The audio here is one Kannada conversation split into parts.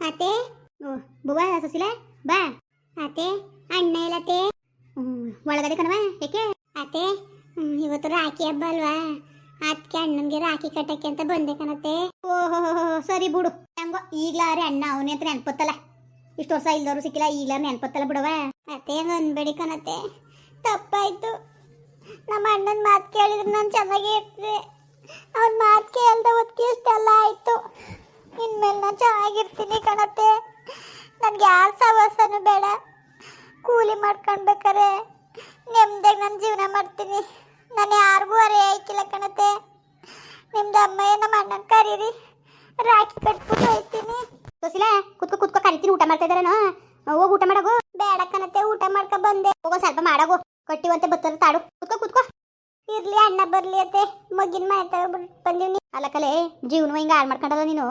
ಅತ್ತೆ? ಓ ಬುವಾ ಬಾ. ಅತ್ತೆ, ಅಣ್ಣ ಇಲ್ಲತ್ತೆ ಒಳಗಡೆ ಕಣವ ಏಕೆ ಅತ್ತೆ ಇವತ್ತು ರಾಖಿ ಹಬ್ಬ ಅಲ್ವಾ? ಅದಕ್ಕೆ ಅಣ್ಣನ್ಗೆ ರಾಖಿ ಕಟ್ಟಕ್ಕೆ ಅಂತ ಬಂದೆ ಕಣತ್ತೆ. ಓಹೋ, ಸರಿ ಬಿಡು. ಹಂಗೋ ಈಗ್ಲಾರೆ ಅಣ್ಣ, ಅವನೇ ಅಂತ ನೆನ್ಪತ್ತಲ್ಲ. ಇಷ್ಟು ವರ್ಷ ಇಲ್ದವ್ರು ಸಿಕ್ಕಿಲ್ಲ ಈಗ್ಲಾರ ನೆನ್ಪತ್ತಲ್ಲ ಬಿಡವ ಅತ್ತೆ ಹಂಗ ಅನ್ಬೇಡಿ ಕಣತ್ತೆ. ತಪ್ಪಾಯ್ತು. ನಮ್ಮ ಅಣ್ಣನ ಮಾತು ಕೇಳಿದ್ರೆ ನಾನು ಚೆನ್ನಾಗೇ ಇರ್ತಿದ್ದೆ ಅವನ ಮಾತು ಕೇಳ್ದ ಹೊತ್ತಿಗೆ ಇಷ್ಟೆಲ್ಲ ಆಯ್ತು. ಇನ್ಮೇಲೆ ನಾನು ಚೆನ್ನಾಗಿರ್ತೀನಿ ಕಣತ್ತೆ ನನಗೆ ಯಾರ ಸಹವಾಸನೂ ಬೇಡ. ಕೂಲಿ ಮಾಡ್ಕೊಳ್ಬೇಕಾರೆ ನೆಮ್ಮದಿಯಾಗಿ ನನ್ನ ಜೀವನ ಮಾಡ್ತೀನಿ. ನಾನು ಯಾರಿಗೂ ಅರೆ ಆಯ್ಕಿಲ್ಲ ಕಣತ್ತೆ ನಿಮ್ದು ಅಮ್ಮ ಏನ ಅಣ್ಣನ ಕರೀರಿ. ರಾಖಿ ಕಟ್ಬಿಟ್ಟು ಹೋಯ್ತೀನಿ. ಸುಶೀಲ ಕುತ್ಕೊ ಕುತ್ಕೊ ಕರಿತೀನಿ ಊಟ ಮಾಡ್ತಾ ಇದಾರೇನೋ ಹೋಗಿ ಊಟ ಮಾಡಗು. ಬೇಡ ಕಣತ್ತೆ ಊಟ ಮಾಡ್ಕೊ ಬಂದೆ. ಹೋಗೋ ಸ್ವಲ್ಪ ಮಾಡಗು. ಕಟ್ಟಿವಂತೆ ಬತ್ತದ ತಾಡು. ಕುತ್ಕೊ ಕುತ್ಕೋ. ಇರ್ಲಿ ಅಣ್ಣ ಬರ್ಲಿ ಅತ್ತೆ. ಮಗಿನ ಮನೆ ತಗೊಬಿಟ್ಟು ನೀ. ಅಲ್ಲ ಕಲೆ ಜೀವನ ಹಿಂಗ ಹಾಳು ಮಾಡ್ಕೊಂಡಲ್ಲ ನೀನು?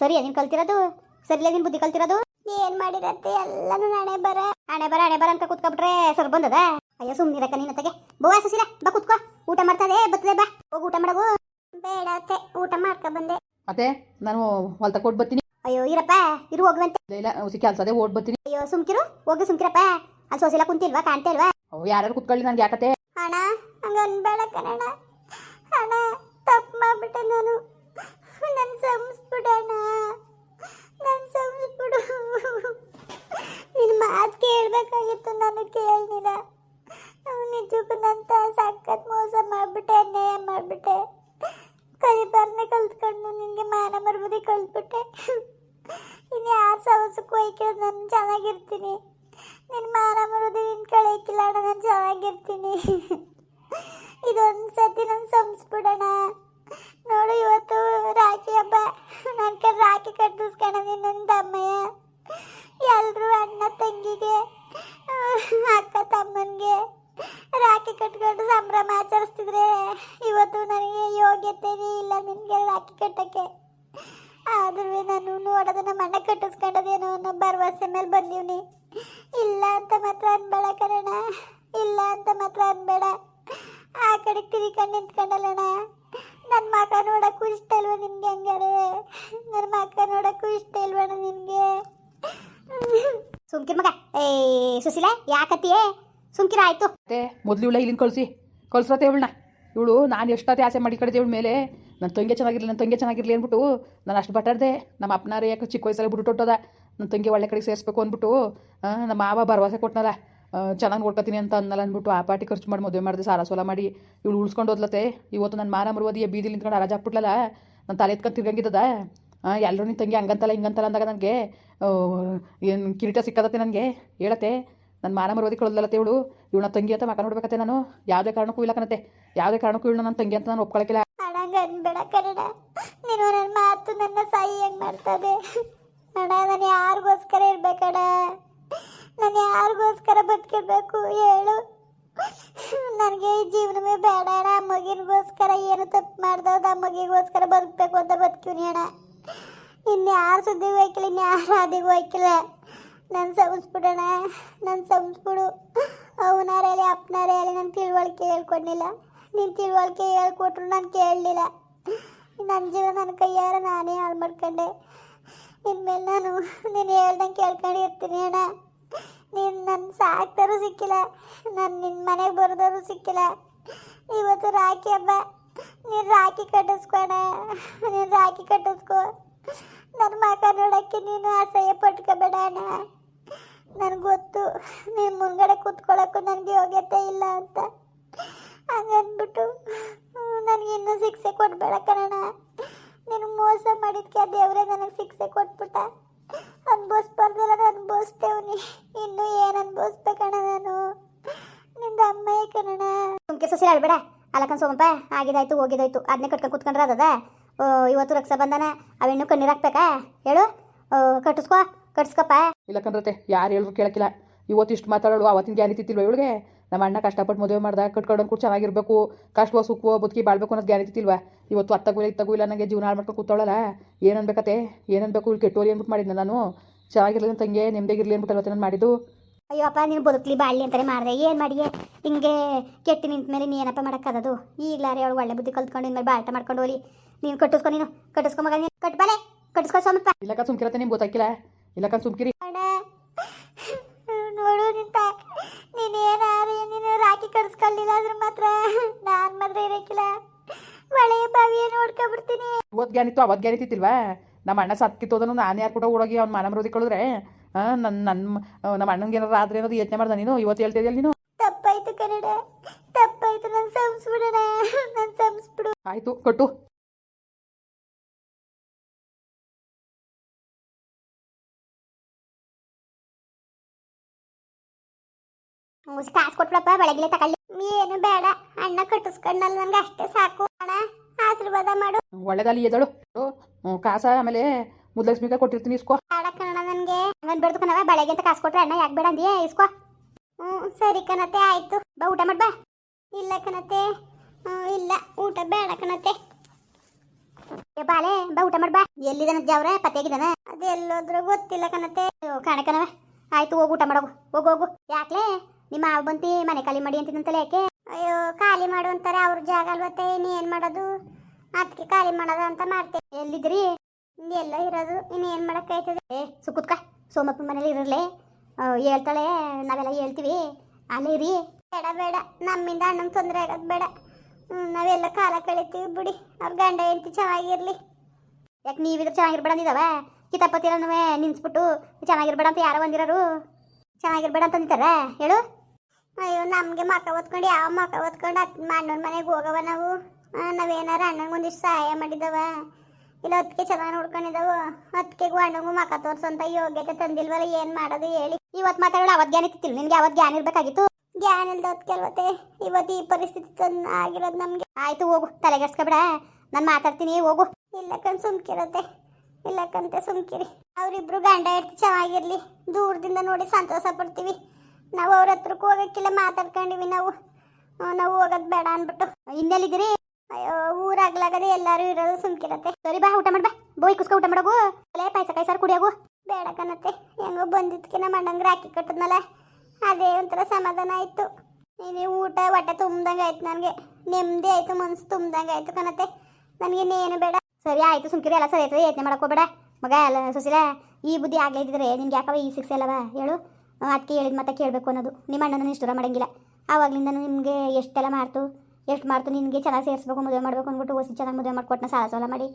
ಸರಿ ನೀನು ಕಲ್ತಿರೋದು? ಸರಿಲ್ಲ ನೀನು ಬುದ್ಧಿ ಕಲ್ತಿರೋದು? ಏನ್ ಮಾಡಿರತ್ತೆ ಎಲ್ಲಾನು ಹಣೆ ಬರ. ಹಣೆ ಬರ ಹಣೆ ಬರ ಅಂತ ಕುತ್ಕೊಬಿಟ್ರೆ ಸರ್ ಬಂದದ? ಅಯ್ಯೋ ಸುಮ್ಮನಿರಕ್ಕ ನೀನು ಅತ್ತಗೆ. ಬೋವಾ ಸುಶೀಲ ಬಾ ಕುತ್ಕೋ. ಊಟ ಮಾಡ್ತದೆ ಬತ್ತದೆ ಬಾ. ಹೋಗಿ ಊಟ ಮಾಡಗು. ಬೇಡ ಅತ್ತೆ ಊಟ ಮಾಡ್ಕೊ ಬಂದೆ. ಅತ್ತೆ ನಾನು ಹೊಲ್ತ ಕೊಟ್ಟು ಬರ್ತೀನಿ. ಅಯ್ಯೋ ಇರಪ್ಪ ಇರು ಹೋಗುವಂತೆ ಇಲ್ಲ, ಕೆಲಸ ಅದೇ ಓಡ್ ಬರ್ತೀನಿ. ಅಯ್ಯೋ ಸುಮ್ಕಿರು ಹೋಗಿ ಸುಮ್ಕಿರಪ್ಪ. ಅಲ್ಲಿ ಸೋಸಿಲ್ಲ ಕುಂತಿಲ್ವಾ ಕಾಣ್ತಾ ಇಲ್ವಾ? ಯಾರು ಕುತ್ಕೊಳ್ಳಿ ನನ್ಗೆ ಯಾಕತ್ತೆ? ಅಣ್ಣ ಹಂಗ ಅನ್ಬೇಡ ಕಣಣ್ಣ. ಅಣ್ಣ, ತಪ್ಪು ಮಾಡ್ಬಿಟ್ಟೆ ನಾನು. ನನ್ನ ಸಂಸ್ಬಿಡಣ್ಣ ನನ್ನ ಸಂಸ್ಬಿಡು ನಿನ್ನ ಮಾತು ಕೇಳಬೇಕಾಗಿತ್ತು, ನಾನು ಕೇಳಲಿಲ್ಲ. ನಿಜಕ್ಕೂ ನಂತ ಸಖತ್ ಮೋಸ ಮಾಡಿಬಿಟ್ಟೆ, ಅನ್ಯಾಯ ಮಾಡಿಬಿಟ್ಟೆ. ಕಲಿಬಾರ್ನೆ ಕಲ್ತ್ಕೊಂಡು ನಿನಗೆ ಮಾನ ಮರ್ಬುದಿ ಕಲ್ತ್ಬಿಟ್ಟೆ ಇನ್ನು ಯಾರು ಸವಸಕ್ಕೂ ಹೋಯ್ಕೆ ನಾನು ಚೆನ್ನಾಗಿರ್ತೀನಿ. ನಿನ್ನ ಮಾನ ಮರುದಿ ನಿನ್ನ ಕಳೆಯಕ್ಕಿಲ್ಲ ಅಣ್ಣ ನಾನು ಚೆನ್ನಾಗಿರ್ತೀನಿ. ಇದೊಂದು ಸತಿ ನಾನು ಸಂಸ್ಬಿಡೋಣ. ನೋಡು ಇವತ್ತು ರಾಖಿ ಹಬ್ಬ. ನನ್ನ ರಾಖಿ ಕಟ್ಟಿಸ್ಕೊಳ ನಿನ್ನೊಂದು ಅಮ್ಮಯ್ಯ ಎಲ್ಲರೂ ಅಣ್ಣ ತಂಗಿಗೆ ಅಕ್ಕ ತಮ್ಮನಿಗೆ ರಾಖಿ ಕಟ್ಕೊಂಡು ಸಂಭ್ರಮ ಆಚರಿಸ್ತಿದ್ರೆ ಇವತ್ತು ನನಗೆ ಯೋಗ್ಯತೆನೇ ಇಲ್ಲ ನಿನಗೆ ರಾಖಿ ಕಟ್ಟಕ್ಕೆ ಆದ್ರೂ ನಾನು ನೋಡೋದು ಕಟ್ಟಿಸ್ಕೊಂಡದೇನೋ ಅನ್ನೋ ಭರವಸೆ ಮೇಲೆ ಬಂದೀವ್ನಿ ಇಲ್ಲ ಅಂತ ಮಾತ್ರ ಅನ್ಬೇಡ ಕಣಣ್ಣ ಇಲ್ಲ ಅಂತ ಮಾತ್ರ ಅನ್ಬೇಡ. ಆ ಕಡೆ ತಿರ್ಕೊಂಡು ನಿಂತ್ಕೊಂಡಲ್ಲಣ್ಣ ನನ್ನ ಮಕ ನೋಡಕ್ಕೂ ಇಷ್ಟ ಇಲ್ವ ನಿನ್ಗೆ ಹಂಗಾರೆ? ನನ್ನ ಮಕ ನೋಡಕ್ಕೂ ಇಷ್ಟ ಇಲ್ವಣ ನಿಮಗೆ ಸುಮ್ಕಿರ್ ಮಗ. ಏ, ಸುಶೀಲ ಯಾಕತಿಯೇ ಸುಮ್ಕಿರ ಆಯ್ತು. ಮತ್ತೆ ಮೊದಲು ಇವಳ ಇಲ್ಲಿಂದ ಕಳಿಸಿ. ಕಳ್ಸ್ರತ್ತೆ ಇವಳನ್ನ. ಇವಳು ನಾನು ಎಷ್ಟೊತ್ತೆ ಆಸೆ ಮಾಡಿ ಕಡಿದೆ ಇವಳ ಮೇಲೆ. ನನ್ನ ತಂಗಿ ಚೆನ್ನಾಗಿರಲಿ ನನ್ನ ತಂಗಿ ಚೆನ್ನಾಗಿರಲಿ ಅಂದ್ಬಿಟ್ಟು ನಾನು ಅಷ್ಟು ಬಟಾಡ್ದೆ. ನಮ್ಮ ಅಪ್ಪನಾರ ಯಾಕೆ ಚಿಕ್ಕ ವಯಸ್ಸಲ್ಲಿ ಬಿಟ್ಟು ಹೊಟ್ಟೋದ ನನ್ನ ತಂಗಿ ಒಳ್ಳೆ ಕಡೆಗೆ ಸೇರಿಸ್ಬೇಕು ಅಂದ್ಬಿಟ್ಟು ನಮ್ಮ ಮಾವ ಭರವಸೆ ಕೊಟ್ಟನಲ್ಲ ಚೆನ್ನಾಗಿ ನೋಡ್ಕೊತೀನಿ ಅಂತ ಅನ್ನಲ್ಲ ಅಂದ್ಬಿಟ್ಟು ಆ ಪಾಟಿ ಖರ್ಚು ಮಾಡಿ ಮದುವೆ ಮಾಡಿದೆ, ಸಾಲ ಸೋಲ ಮಾಡಿ. ಇವಳು ಉಳಿಸ್ಕೊಂಡು ಹೋದ್ಲತ್ತೆ. ಇವತ್ತು ನನ್ನ ಮಾನ ಮರುವದಿಯ ಬೀದಿಲಿ ನಿಂತ್ಕೊಂಡು ಅರಾಜ ಹಾಕ್ಬಿಟ್ಲಲ್ಲ ನನ್ನ ತಲೆ ಎತ್ಕೊಂಡು ತಿರ್ಗಂಗಿದ್ದದ. ಎಲ್ಲರೂ ನಿನ್ನ ತಂಗಿ ಹಂಗಂತಲ್ಲ, ಹಿಂಗಂತಲ್ಲ ಅಂದಾಗ ನನಗೆ ಏನು ಕಿರೀಟ ಸಿಕ್ಕದತ್ತೆ ನನಗೆ. ಹೇಳತ್ತೆ ನನ್ನ ಮಾನ ಮರುವದಿ ಕಳ್ದಲ್ಲತ್ತೆ ಇವಳು. ಇವಳ ತಂಗಿ ಅಂತ ಮಕ ನೋಡ್ಬೇಕತ್ತೆ ನಾನು. ಯಾವುದೇ ಕಾರಣಕ್ಕೂ ಇಲ್ಲ ಕಣತ್ತೆ. ಯಾವುದೇ ಕಾರಣಕ್ಕೂ ಇವಳು ನನ್ನ ತಂಗಿ ಅಂತ ನಾನು ಒಪ್ಕೊಳಕಿಲ್ಲ ಅಣ್ಣ ಅನ್ಬೇಡ ಕನ್ನಡ ನೀನು ನನ್ನ ಮಾತು ನನ್ನ ಸಾಯಿ ಹೆಂಗ್ ಮಾಡ್ತದೆ? ಅಣ್ಣ, ನಾನು ಯಾರಿಗೋಸ್ಕರ ಇರ್ಬೇಕಡ ನಾನು ಯಾರಿಗೋಸ್ಕರ ಬದುಕಿರ್ಬೇಕು? ಹೇಳು. ನನಗೆ ಈ ಜೀವನವೇ ಬೇಡ ಅಣ್ಣ. ಏನು ತಪ್ಪು ಮಾಡ್ದವ್ದು ಆ ಮಗಿಗೋಸ್ಕರ ಬದುಕಬೇಕು ಅಂತ ಬದುಕಿವ್ನಿ ಅಣ್ಣ. ಇನ್ಯಾರು ಸುದ್ದಿಗೂ ಹೋಯ್ಕಿಲ್ಲ ಇನ್ಯಾರು ಹಾದಿಗೂ ಹೋಯ್ಕಿಲ್ಲ. ನಾನು ಸಂಸ್ಬಿಡೋಣ ನಾನು ಸಂಸ್ಬಿಡು ಅವನಾರೇ ಹೇಳಿ ನನ್ನ ತಿಳುವಳಿಕೆ ಹೇಳ್ಕೊಡ್ಲಿಲ್ಲ ನೀನು ತಿಳುವಳಿಕೆ ಹೇಳ್ಕೊಟ್ರು, ನಾನು ಕೇಳಲಿಲ್ಲ. ನನ್ನ ಜೀವನ ನನ್ನ ಕೈಯಾರ ನಾನೇ ಹಾಳು ಮಾಡ್ಕೊಂಡೆ. ಇನ್ಮೇಲೆ ನಾನು, ನೀನು ಹೇಳ್ದಂಗೆ ಕೇಳ್ಕೊಂಡು ಇರ್ತೀನಿ ಅಣ್ಣ. ನೀನು ನನ್ನ ಸಾಕ್ತಾರು ಸಿಕ್ಕಿಲ್ಲ, ನಾನು ನಿನ್ನ ಮನೆಗೆ ಬರೋದವರು ಸಿಕ್ಕಿಲ್ಲ. ಇವತ್ತು ರಾಖಿ ಹಬ್ಬ. ನೀನು ರಾಖಿ ಕಟ್ಟಿಸ್ಕೋಣ ನೀನು ರಾಖಿ ಕಟ್ಟಿಸ್ಕೋ. ನನ್ನ ಮಗ ನೋಡೋಕ್ಕೆ ನೀನು ಅಸಹ್ಯ ಪಟ್ಕೋಬೇಡ ಅಣ್ಣ. ನನಗೆ ಗೊತ್ತು, ನೀನು ಮುಂದ್ಗಡೆ ಕೂತ್ಕೊಳ್ಳೋಕ್ಕೂ ನನಗೆ ಯೋಗ್ಯತೆ ಇಲ್ಲ ಅಂತ. ಹಂಗನ್ಬಿಟ್ಟು ನನಗೆ ಇನ್ನೂ ಶಿಕ್ಷೆ ಕೊಡಬೇಡ ಕಣಣ ನೀನು ಮೋಸ ಮಾಡಿದ್ಕೆ ದೇವರೇ ನನಗೆ ಶಿಕ್ಷೆ ಕೊಟ್ಬಿಟ್ಟ. ಅನ್ಭವಿಸ್ಬಾರ್ದಲ್ಲ ಅನ್ಭವಿಸ್ತೇವ್ನಿ. ಇನ್ನೂ ಏನು ಅನ್ಭವಿಸ್ಬೇಕಣ ನಾನು? ನಿಂದ ಅಮ್ಮಯ್ಯ ಕಣಣ ಸುಮ್ಕೆ ಸೊಸಿ ಹೇಳ್ಬೇಡ. ಅಲ್ಲಕ್ಕ ಸೋಮಪ್ಪ ಆಗಿದಾಯ್ತು ಹೋಗಿದಾಯ್ತು. ಅದನ್ನೇ ಕಟ್ಕೊಂಡು ಕುತ್ಕೊಂಡ್ರೆ ಅದದ ಓ, ಇವತ್ತು ರಕ್ಷಾ ಬಂಧನ ಅವಿನ್ನೂ ಕಣ್ಣೀರು ಹಾಕ್ಬೇಕಾ? ಹೇಳು. ಓ, ಕಟ್ಟಿಸ್ಕೋ ಕಟ್ಸ್ಕಪ್ಪ ಇಲ್ಲ ಕಣ್ರತೆ ಯಾರು ಹೇಳಿದ್ರು ಕೇಳಕ್ಕಿಲ್ಲ. ಇವತ್ತು ಇಷ್ಟು ಮಾತಾಡೋಳು ಅವತ್ತಿನ ಗ್ಯಾನಿ ತಿತ್ತಿಲ್ವ ಇವಳಿಗೆ? ನಮ್ಮ ಅಣ್ಣ ಕಷ್ಟಪಟ್ಟು ಮದುವೆ ಮಾಡ್ದ ಕಟ್ಕೊಂಡು ಕೂಡ ಚೆನ್ನಾಗಿರ್ಬೇಕು. ಕಷ್ಟವೋ ಸುಖವೋ ಬದುಕಿ ಬಾಳ್ಬೇಕು ಅನ್ನೋದು ಗ್ಯಾರಂಟಿ ಇಲ್ವಾ? ಇವತ್ತು ಅತ್ತಗೂ ಇಲ್ಲ ಇತ್ತಗೂ ಇಲ್ಲ ನನಗೆ ಜೀವನ ಮಾಡ್ಕೊಂಡು ಕೂತಾಳಲ್ಲ ಏನು ಅನ್ಬೇಕತ್ತೆ ಏನು ಅನ್ಬೇಕು ಮಾಡಿದ್ನ ಕೆಟ್ಟೋರಿ ಅಂದ್ಬಿಟ್ಟು ಮಾಡಿದ್ದೆ ನಾನು? ಚೆನ್ನಾಗಿರ್ಲಿ ಅಂತ ತಂಗೆ ಇರಲಿ ಅಂದ್ಬಿಟ್ಟು ನಾನು ಮಾಡಿದ್ದು. ಅಯ್ಯೋ ಅಪ್ಪ ನೀನು ಬದುಕಲಿ ಬಾಳಲಿ ಅಂತಾರೆ ಮಾಡಿದೆ. ಏನು ಮಾಡಿಯೇ ಹಿಂಗೆ ಕೆಟ್ಟಿ ನಿಂತ ಮೇಲೆ ನೀ ಏನಪ್ಪ ಮಾಡೋಕ್ಕದದು ಈಗಲಾರೆ ಅವಳು ಒಳ್ಳೆ ಬುದ್ಧಿ ಕಲ್ತ್ಕೊಂಡು ಇನ್ಮೇಲೆ ಬಾಟ ಮಾಡ್ಕೊಂಡು ಹೋಗಿ ನೀನು ಕಟ್ಟಿಸ್ಕೊ ನೀನು. ಕಟ್ಟಿಸ್ಕೊ ಮಗ ನೀನು ಕಟ್ಬಾಲೆ ಕಟ್ಸ್ಕೊ ಸೋಮಪ್ಪ ಇಲ್ಲಕ್ಕ ಸುಮ್ಕಿರತ್ತೆ ನಿಮ್ಗೆ ಗೊತ್ತಾಗಿಲ್ಲ ಇಲ್ಲಕ್ಕ ಸುಮ್ಕಿರಿ ಅಣ್ಣ ನೋಡು ನಿಂತ ನೀನು ಏನಾರು ನೀನು ರಾಖಿ ಕಟ್ಸ್ಕೊಳ್ಳಿಲ್ಲ ಅಂದ್ರೆ ಮಾತ್ರ ನಾನು ಮಾತ್ರ ಇರಕ್ಕಿಲ್ಲ ಮಳೆಯ ಬಾವಿಯ ಇವತ್ತು ಗ್ಯಾನಿತ್ತು ಅವತ್ತು ಗ್ಯಾನಿತ್ತಿಲ್ವಾ ನಮ್ಮ ಅಣ್ಣ ಸತ್ಕಿತ್ತೋದನು ನಾನು ಯಾರು ಕೂಡ ಓಡೋಗಿ ಅವ್ನು ಮನ ಮರೋದಿ ಕಳಿದ್ರೆ ನನ್ನ ನನ್ನ ನಮ್ಮ ಅಣ್ಣಂಗೆ ಏನಾರು ಆದ್ರೆ ಅನ್ನೋದು ಯೋಚನೆ ಮಾಡ್ದೆ ನೀನು? ಇವತ್ತು ಹೇಳ್ತಿದ್ಯಲ್ಲ ನೀನು? ತಪ್ಪಾಯ್ತು ಕನ್ನಡ ತಪ್ಪಾಯ್ತು ನಾನು ಸಂಸ್ಬಿಡೋಣ ನಾನು ಸಂಸ್ಬಿಡು ಆಯಿತು ಕೊಟ್ಟು. ಕಾಸು ಕೊಟ್ಬಿಡಪ್ಪ ಬೆಳಗ್ಗೆ ತಗೊಳ್ಳಿ. ಏನು ಬೇಡ ಅಣ್ಣ ಕಟ್ಟಿಸ್ಕೊಂಡಲ್ಲ ನನ್ಗೆ ಅಷ್ಟೇ ಸಾಕು. ಅಣ್ಣ ಆಶೀರ್ವಾದ ಮಾಡು. ಒಳ್ಳೇದಲ್ಲಿ ಎದಳು ಕಾಸ ಆಮೇಲೆ ಮುದ್ಲಕ್ಷ್ಮಿಗೆ ಕೊಟ್ಟಿರ್ತೀನಿ ಇಸ್ಕೋ. ಕಣ ನನಗೆ. ನಾನು ಬೇಡ್ದು ಕಣವ ಬೆಳಗ್ಗೆ ಅಂತ ಕಾಸು ಕೊಟ್ರೆ ಅಣ್ಣ ಯಾಕೆ ಬೇಡ ಅಂದಿಯೇ ಇಸ್ಕೋ. ಹ್ಞೂ ಸರಿ ಕಣತೆ ಆಯ್ತು. ಬಾ ಊಟ ಮಾಡ್ಬಾ ಇಲ್ಲ ಕಣತೆ ಇಲ್ಲ ಊಟ ಬೇಡ ಕಣತೆ ಏ ಬಾಲೆ ಬಾ ಊಟ ಮಾಡ ಬಾ. ಎಲ್ಲಿದಾನ ಜಾವ್ರೆ ಪತ್ತೆಗಿದಾನ ಅದು ಎಲ್ಲೋದ್ರು ಗೊತ್ತಿಲ್ಲ ಕಣತೆ ಅಯ್ಯೋ ಕಾಣಕನವ ಆಯ್ತು ಹೋಗು ಊಟ ಮಾಡೋಗು. ಹೋಗು ಹೋಗು. ಯಾಕ್ಲೆ? ನಿಮ್ಮ ಮಾವ ಬಂತಿ ಮನೆ ಖಾಲಿ ಮಾಡಿ ಅಂತಿದಂತಲ್ಲ ಯಾಕೆ? ಅಯ್ಯೋ ಖಾಲಿ ಮಾಡು ಅಂತಾರೆ ಅವ್ರ ಜಾಗ ಅಲ್ವತ್ತೆ ಏನ್ ಮಾಡೋದು? ಅದಕ್ಕೆ ಖಾಲಿ ಮಾಡೋದ ಅಂತ ಮಾಡ್ತೇನೆ ಎಲ್ಲಿದ್ರಿ? ಎಲ್ಲ ಇರೋದು. ಇನ್ನು ಏನು ಮಾಡೋಕ್ಕಾಯ್ತದೆ ಏ ಸುಕ್ಕುತ್ಕ ಸೋಮಪ್ಪ ಮನೇಲಿ ಇರಲೇ. ಹೇಳ್ತಾಳೆ, ನಾವೆಲ್ಲ ಹೇಳ್ತೀವಿ. ಅಲ್ಲೇ ರೀ ಬೇಡ ಬೇಡ. ನಮ್ಮಿಂದ ಅಣ್ಣಂಗೆ ತೊಂದರೆ ಆಗೋದು ಬೇಡ. ನಾವೆಲ್ಲ ಕಾಲ ಕಳಿತೀವಿ ಬಿಡಿ. ಅವ್ರ ಗಂಡ ಹೆಂಡತಿ ಚೆನ್ನಾಗಿರ್ಲಿ. ಯಾಕೆ ನೀವಿದ್ರೆ ಚೆನ್ನಾಗಿರ್ಬೇಡ ಅಂದಿದಾವ ಕಿತಾಪತಿರನೂ ನಿನ್ಸ್ಬಿಟ್ಟು ಚೆನ್ನಾಗಿರ್ಬೇಡ ಅಂತ ಯಾರೋ ಬಂದಿರೋರು ಚೆನ್ನಾಗಿರ್ಬೇಡ ಅಂತ ಅಂತಾರೆ ಹೇಳು. ಅಯ್ಯೋ, ನಮಗೆ ಮಕ್ಕ ಓದ್ಕೊಂಡು, ಯಾವ ಮಕ್ಕ ಓದ್ಕೊಂಡು ಅತ್ ಅಣ್ಣನ ಮನೆಗೆ ಹೋಗವ ನಾವು? ನಾವೇನಾರ ಅಣ್ಣಂಗೆ ಒಂದಿಷ್ಟು ಸಹಾಯ ಮಾಡಿದವ? ಇಲ್ಲ ಅದಕ್ಕೆ ಚೆನ್ನಾಗಿ ನೋಡ್ಕೊಂಡಿದ್ದಾವು ಅದಕ್ಕೆ ಅಣ್ಣಂಗೂ ಮಕ ತೋರ್ಸಂತ ಯೋಗ್ಯತೆ ತಂದಿಲ್ವಲ್ಲ ಏನು ಮಾಡೋದು ಹೇಳಿ. ಇವತ್ತು ಮಾತಾಡೋಣ ಅವತ್ತು ಜ್ಞಾನ ಇತ್ತಿಲ್ಲ ನಿನಗೆ ಅವತ್ತು ಜ್ಞಾನ ಇರ್ಬೇಕಾಗಿತ್ತು. ಜ್ಞಾನ ಇಲ್ದ ಕೆಲವತ್ತೆ ಇವತ್ತು ಈ ಪರಿಸ್ಥಿತಿ ತಂದು ಆಗಿರೋದು ನಮಗೆ. ಆಯ್ತು ಹೋಗು ತಲೆಗೆಡ್ಸ್ಕೊಬೇಡ. ನಾನು ಮಾತಾಡ್ತೀನಿ ಹೋಗು. ಇಲ್ಲ ಕಣ್ ಸುಮ್ಕಿರತ್ತೆ. ಇಲ್ಲ ಕಂತೆ ಸುಮ್ಕಿರಿ. ಅವರಿಬ್ರು ಗಂಡ ಹೆಂಡ್ತಿ ಚೆನ್ನಾಗಿರ್ಲಿ. ದೂರದಿಂದ ನೋಡಿ ಸಂತೋಷ ಪಡ್ತೀವಿ. ನಾವು ಅವ್ರ ಹತ್ರಕ್ಕೆ ಹೋಗೋಕ್ಕಿಲ್ಲ ಮಾತಾಡ್ಕೊಂಡಿವಿ ನಾವು. ನಾವು ಹೋಗೋದು ಬೇಡ ಅಂದ್ಬಿಟ್ಟು. ಇನ್ನೆಲ್ಲಿದ್ದೀರಿ? ಊರಾಗ್ಲಾಗದೆ ಎಲ್ಲಾರು ಇರೋದು ಸುಮ್ಕಿರತ್ತೆ. ಸರಿ ಬಾ, ಊಟ ಮಾಡ್ಬಾ ಬೋಯ್ ಕುಸ್ಕ ಊಟ ಮಾಡೋಗು. ಅಲ್ಲೇ ಪಾಯಸ ಕಾಯಿ ಸಾರು ಕುಡಿಯೋಗು. ಬೇಡ ಕಣತ್ತೆ. ಹೆಂಗೋ ಬಂದಿದ್ದಕ್ಕೆ ನಮ್ಮ ರಾಖಿ ಕಟ್ಟದ್ನಲ್ಲ. ಅದೇ ಒಂಥರ ಸಮಾಧಾನ ಆಯ್ತು. ನೀನು ಊಟ ಹೊಟ್ಟೆ ತುಂಬ್ದಂಗೆ ಆಯ್ತು ನನಗೆ. ನೆಮ್ಮದಿ ಆಯ್ತು, ಮನ್ಸು ತುಂಬ್ದಂಗೆ ಆಯ್ತು ಕಣತ್ತೆ. ನನಗೆ ಇನ್ನೇನು ಬೇಡ. ಸರಿ ಆಯ್ತು, ಸುಮ್ಕಿರಿ. ಎಲ್ಲ ಸರಿ ಆಯ್ತದೆ ಮಾಡಕ್ ಹೋಗ್ಬೇಡ. ಮಗ, ಎಲ್ಲ ಸುಶೀಲ, ಈ ಬುದ್ಧಿ ಆಗ್ಲೇ ಇದ್ದಿದ್ರೆ ನಿನ್ಗೆ ಯಾಕವ ಈ ಅಲ್ಲವ? ಹೇಳು. ಅದಕ್ಕೆ ಹೇಳಿದ ಮತ್ತೆ ಕೇಳಬೇಕು ಅನ್ನೋದು. ನಿಮ್ಮ ಅಣ್ಣನ ಇಷ್ಟರ ಮಾಡಂಗಿಲ್ಲ. ಆವಾಗ್ಲಿಂದ ನಿಮಗೆ ಎಷ್ಟೆಲ್ಲ ಮಾಡ್ತು? ಎಷ್ಟು ಮಾಡ್ತು ನಿನಗೆ ಚೆನ್ನಾಗಿ ಸೇರಿಸ್ಬೇಕು ಮದುವೆ ಮಾಡಬೇಕು ಅಂದ್ಬಿಟ್ಟು ಓಸಿ ಚೆನ್ನಾಗಿ ಮದುವೆ ಮಾಡ್ಕೊಂಡು ಸಾಲ ಸೋಲ ಮಾಡಿ.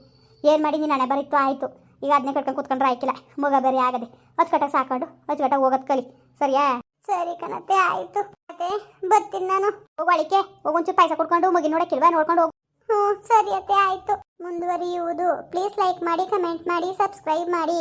ಏನು ಮಾಡಿ ನೀನು ಹಣೆ ಬರಿತ್ತು ಆಯಿತು. ಈಗ ಅದನ್ನೇ ಕಟ್ಕೊಂಡು ಕೂತ್ಕೊಂಡ್ರೆ ಆಯ್ಕಿಲ್ಲ. ಮಗ ಬೇರೆ ಆಗದೆ. ಅಚ್ಚುಕಟ್ಟಾಗಿ ಸಾಕೊಂಡು. ಅಚ್ಚುಕಟ್ಟಾಗಿ ಹೋಗೋದು ಕಲಿ. ಸರಿಯಾ? ಸರಿ ಕಣತೆ ಆಯಿತು. ಮತ್ತೆ ಬರ್ತೀನಿ ನಾನು. ಹೋಗೋಳಿಕೆ ಹೋಗೊಂಚೂರು ಪಾಯಸ ಕುಡ್ಕೊಂಡು ಮಗಿ ನೋಡಕ್ಕಿಲ್ವಾ? ನೋಡ್ಕೊಂಡು ಹೋಗು. ಹ್ಞೂ ಸರಿ ಅತ್ತೆ ಆಯಿತು. ಮುಂದುವರಿಯುವುದು. ಪ್ಲೀಸ್ ಲೈಕ್ ಮಾಡಿ ಕಮೆಂಟ್ ಮಾಡಿ ಸಬ್ಸ್ಕ್ರೈಬ್ ಮಾಡಿ.